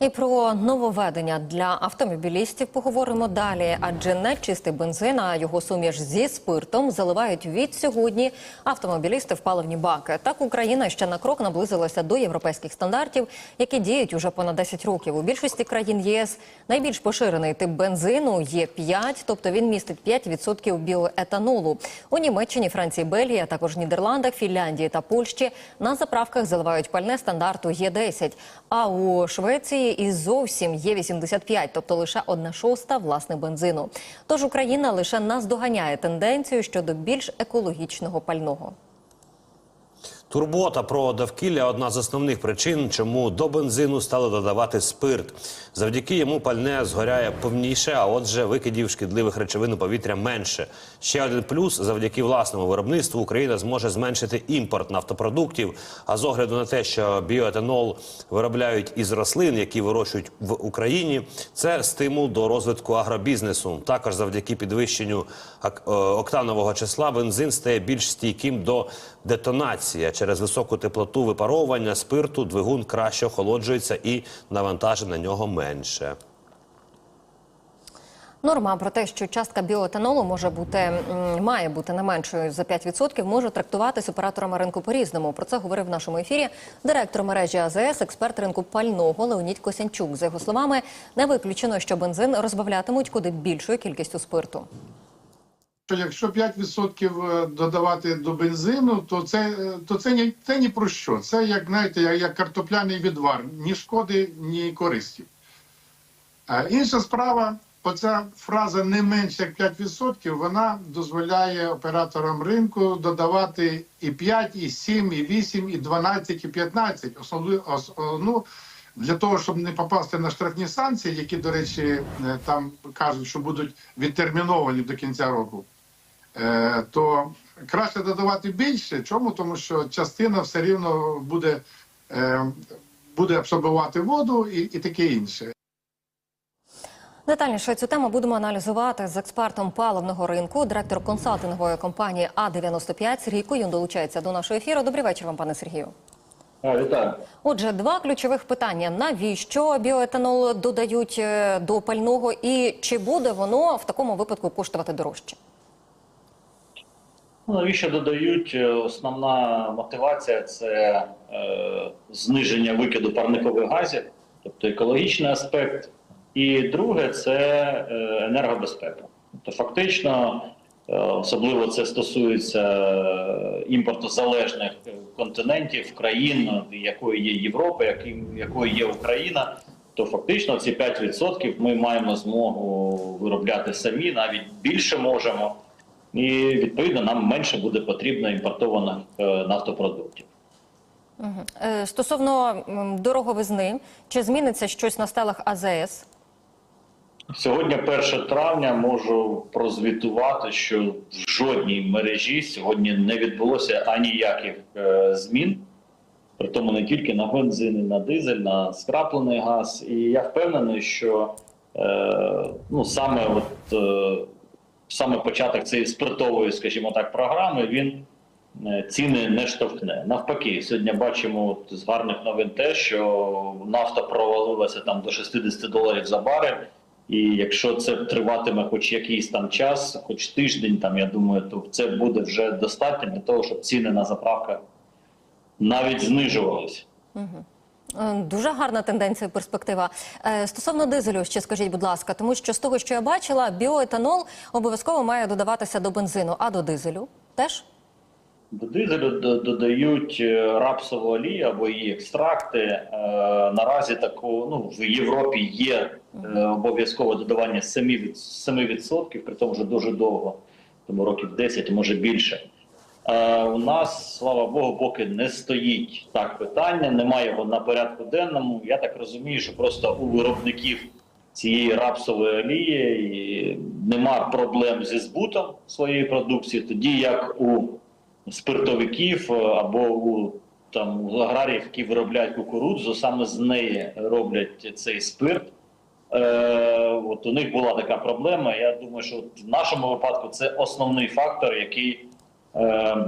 І про нововведення для автомобілістів поговоримо далі. Адже не чистий бензин, а його суміш зі спиртом заливають від сьогодні автомобілісти в паливні баки. Так Україна ще на крок наблизилася до європейських стандартів, які діють уже понад 10 років. У більшості країн ЄС найбільш поширений тип бензину є 5, тобто він містить 5% біоетанолу. У Німеччині, Франції, Бельгії, а також Нідерландах, Фінляндії та Польщі на заправках заливають пальне стандарту Є10. А у Швеції і зовсім є 85, тобто лише одна шоста власне бензину. Тож Україна лише наздоганяє тенденцію щодо більш екологічного пального. Турбота про довкілля одна з основних причин, чому до бензину стали додавати спирт. Завдяки йому пальне згоряє повніше, а отже, викидів шкідливих речовин у повітря менше. Ще один плюс: завдяки власному виробництву Україна зможе зменшити імпорт нафтопродуктів. А з огляду на те, що біоетанол виробляють із рослин, які вирощують в Україні, це стимул до розвитку агробізнесу. Також завдяки підвищенню е, октанового числа бензин стає більш стійким до детонації. Через високу теплоту випаровування спирту двигун краще охолоджується і навантажень на нього менше. Норма про те, що частка біоетанолу може бути має бути не меншою за 5%, може трактуватись операторами ринку по-різному. Про це говорив в нашому ефірі директор мережі АЗС, експерт ринку пального Леонід Косянчук. За його словами, не виключено, що бензин розбавлятимуть куди більшою кількістю спирту. Що якщо 5% додавати до бензину, то це, е, то це, ні, це ні про що. Це як знаєте, як, як картопляний відвар, ні шкоди, ні користі. А інша справа, оця фраза не менше як 5%, вона дозволяє операторам ринку додавати і 5, і 7, і 8, і 12, і 15. Особливо ос- ну, для того, щоб не попасти на штрафні санкції, які, до речі, е, там кажуть, що будуть відтерміновані до кінця року. Е, то краще додавати більше. Чому? Тому що частина все рівно буде, е, буде абсорбувати воду і, і таке інше. Детальніше цю тему будемо аналізувати з експертом паливного ринку, директор консалтингової компанії А95 Сергій Куюн долучається до нашого ефіру. Добрий вечір вам, пане Сергію. Вітаю. Отже, два ключових питання: навіщо біоетанол додають е, до пального, і чи буде воно в такому випадку коштувати дорожче? Ну, навіщо додають? Е, Основна мотивація це е, зниження викиду парникових газів, тобто екологічний аспект. І друге це е, енергобезпека. Тобто, фактично, е, особливо це стосується імпортозалежних континентів, країн, якою є Європа, яким, якою є Україна. То фактично ці 5% ми маємо змогу виробляти самі, навіть більше можемо. І відповідно нам менше буде потрібно імпортованих е, нафтопродуктів. Е, Стосовно дороговизни, чи зміниться щось на стелах АЗС? Сьогодні, 1 травня, можу прозвітувати, що в жодній мережі сьогодні не відбулося аніяких е, змін. При тому не тільки на бензин, і на дизель, на скраплений газ. І я впевнений, що е, ну саме от е, саме початок цієї спиртової, скажімо так, програми він е, ціни не штовхне. Навпаки, сьогодні бачимо з гарних новин те, що нафта провалилася там до 60 доларів за барель. І якщо це триватиме хоч якийсь там час, хоч тиждень, там я думаю, то це буде вже достатньо для того, щоб ціни на заправках навіть знижувалися. Е, Дуже гарна тенденція, перспектива. Е, Стосовно дизелю, ще скажіть, будь ласка, тому що з того, що я бачила, біоетанол обов'язково має додаватися до бензину, а до дизелю теж? До дизелю додають е, рапсову олію або її екстракти. Наразі таку ну в Європі є обов'язкове додавання 7%, 7%, при тому вже дуже довго, тому років 10, може більше. Е, У нас, слава Богу, поки не стоїть так питання, немає його на порядку денному. Я так розумію, що просто у виробників цієї рапсової олії нема проблем зі збутом своєї продукції, тоді як у спиртовиків е, або у там у аграріїв, які виробляють кукурудзу, саме з неї роблять цей спирт. Е, от у них була така проблема. Я думаю, що от в нашому випадку це основний фактор, який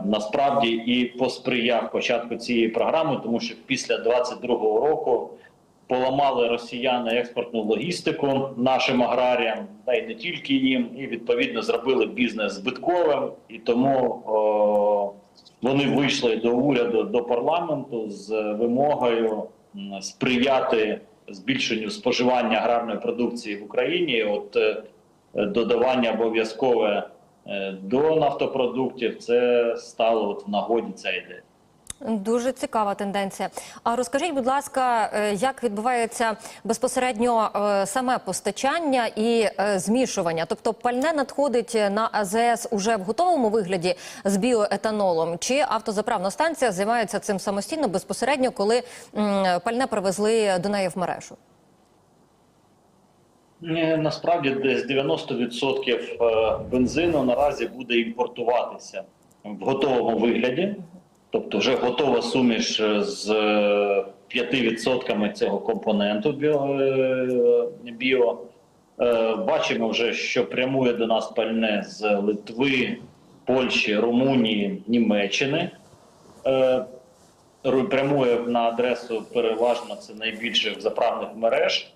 насправді і посприяв початку цієї програми, тому що після 22-го року поламали росіяни експортну логістику нашим аграріям, та й не тільки їм, і відповідно зробили бізнес збитковим. І тому о, вони вийшли до уряду до парламенту з вимогою сприяти збільшенню споживання аграрної продукції в Україні. От е, додавання обов'язкове е, до нафтопродуктів це стало от в нагоді ця ідея. Дуже цікава тенденція. А розкажіть, будь ласка, е, як відбувається безпосередньо е, саме постачання і е, змішування? Тобто пальне надходить на АЗС уже в готовому вигляді з біоетанолом, чи автозаправна станція займається цим самостійно безпосередньо, коли пальне привезли до неї в мережу? Насправді десь 90% е, бензину наразі буде імпортуватися в готовому вигляді, тобто вже готова суміш е, з е, 5% цього компоненту біо. е. Е, Бачимо вже, що прямує до нас пальне з Литви, Польщі, Румунії, Німеччини. Е, Прямує на адресу переважно це найбільших заправних мереж.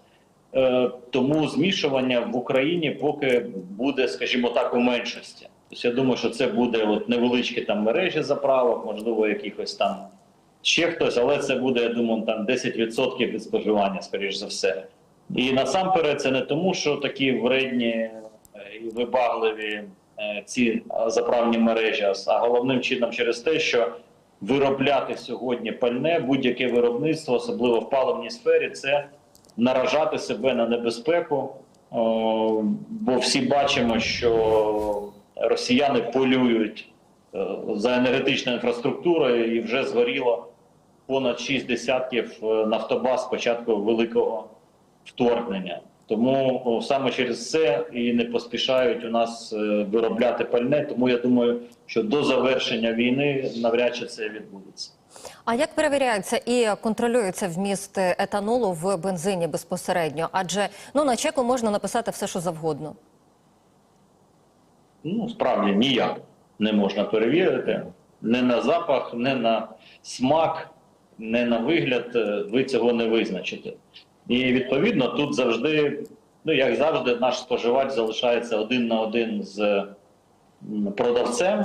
Е, Тому змішування в Україні поки буде, скажімо так, у меншості. Тобто я думаю, що це буде от невеличкі там мережі заправок, можливо, якихось там ще хтось, але це буде, я думаю, там 10% від споживання, скоріш за все. І насамперед це не тому, що такі вредні е, і вибагливі е, ці заправні мережі, а головним чином через те, що виробляти сьогодні пальне, будь-яке виробництво, особливо в паливній сфері, це наражати себе на небезпеку, бо всі бачимо, що росіяни полюють е, за енергетичною інфраструктурою і вже згоріло понад 6 десятків е, нафтобаз з початку великого вторгнення. Тому саме через це і не поспішають у нас е, виробляти пальне. Тому я думаю, що до завершення війни навряд чи це відбудеться. А як перевіряється і контролюється вміст етанолу в бензині безпосередньо? Адже ну на чеку можна написати все, що завгодно. Ну, справді ніяк не можна перевірити. Не на запах, не на смак, не на вигляд. е, Ви цього не визначите. І відповідно тут завжди, ну як завжди, наш споживач залишається один на один з продавцем.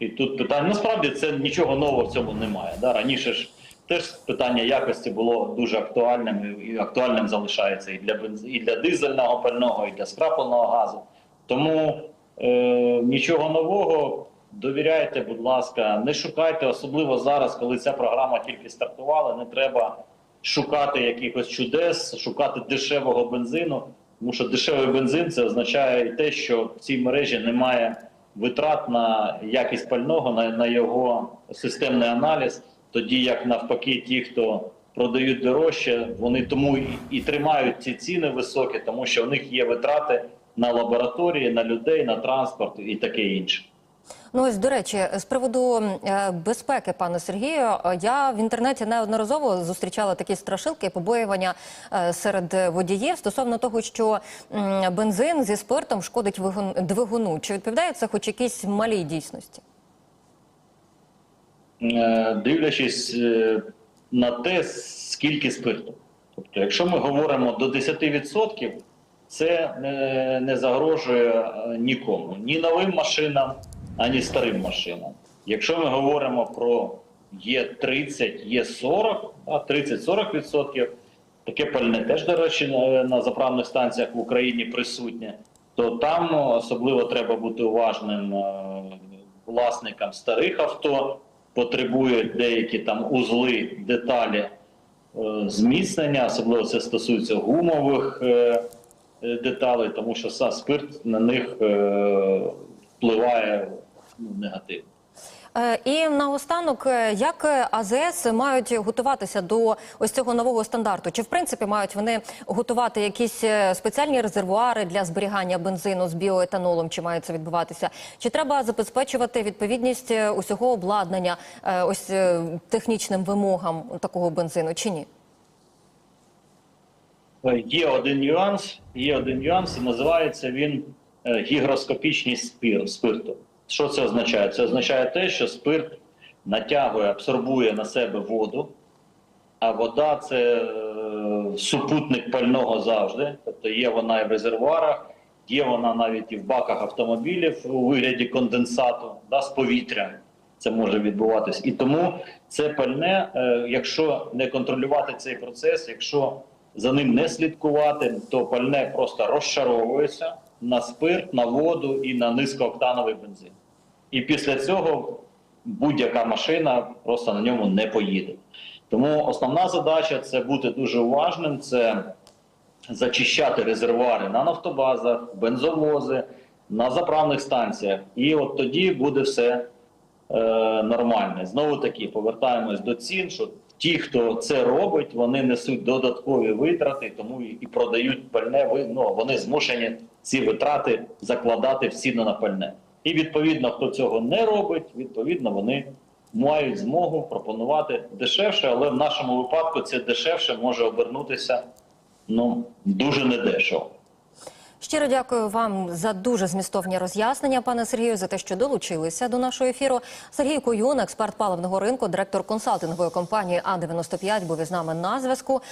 І тут питання насправді це нічого нового в цьому немає. Да? Раніше ж теж питання якості було дуже актуальним і актуальним залишається і для бенз... і для дизельного пального, і для скрапленого газу. Тому е, нічого нового. Довіряйте, будь ласка, не шукайте, особливо зараз, коли ця програма тільки стартувала. Не треба шукати якихось чудес, шукати дешевого бензину. Тому що дешевий бензин це означає те, що в цій мережі немає витрат на якість пального, на, на його системний аналіз. Тоді як навпаки, ті, хто продають дорожче, вони тому і, і тримають ці ціни високі, тому що в них є витрати на лабораторії, на людей, на транспорт і таке інше. Ну ось до речі, з приводу е, безпеки, пане Сергію, е, я в інтернеті неодноразово зустрічала такі страшилки, побоювання е, серед водіїв стосовно того, що бензин зі спиртом шкодить двигуну. Чи відповідає це хоч якійсь малій дійсності? Дивлячись на те, скільки спирту. Тобто, якщо ми говоримо до 10%, це не, загрожує нікому, ні новим машинам, ані старим машинам. Якщо ми говоримо про є 30, є 40, а 30-40%, таке пальне теж, до речі, на, заправних станціях в Україні присутнє, то там особливо треба бути уважним е, власникам старих авто, потребують деякі там узли, деталі е, зміцнення, особливо це стосується гумових е, деталей, тому що сам спирт на них впливає ну, негативно. Е, І наостанок, е, як е, АЗС мають готуватися до ось цього нового стандарту? Чи в принципі мають вони готувати якісь спеціальні резервуари для зберігання бензину з біоетанолом? Чи має це відбуватися? Чи треба забезпечувати відповідність усього обладнання ось технічним вимогам такого бензину? Чи ні? Є один нюанс, є один нюанс, і називається він гігроскопічність спирту. Що це означає? Це означає те, що спирт натягує, абсорбує на себе воду, а вода це е, супутник пального завжди. Тобто є вона і в резервуарах, є вона навіть і в баках автомобілів у вигляді конденсату да, з повітря. Це може відбуватись. І тому це пальне, е, якщо не контролювати цей процес, якщо за ним не слідкувати, то пальне просто розшаровується на спирт, на воду і на низькооктановий бензин. І після цього будь-яка машина просто на ньому не поїде. Тому основна задача це бути дуже уважним, це зачищати резервуари на нафтобазах, бензовози, на заправних станціях. І от тоді буде все е, нормально. Знову таки повертаємось до цін, що ті, хто це робить, вони несуть додаткові витрати, тому і, продають пальне. Ну, вони змушені ці витрати закладати в ціну на пальне. І відповідно, хто цього не робить, відповідно, вони мають змогу пропонувати дешевше, але в нашому випадку це дешевше може обернутися ну дуже недешево. Щиро дякую вам за дуже змістовні роз'яснення, пане Сергію, за те, що долучилися до нашого ефіру. Сергій Куюн, експерт паливного ринку, директор консалтингової компанії А 95 був із нами на зв'язку.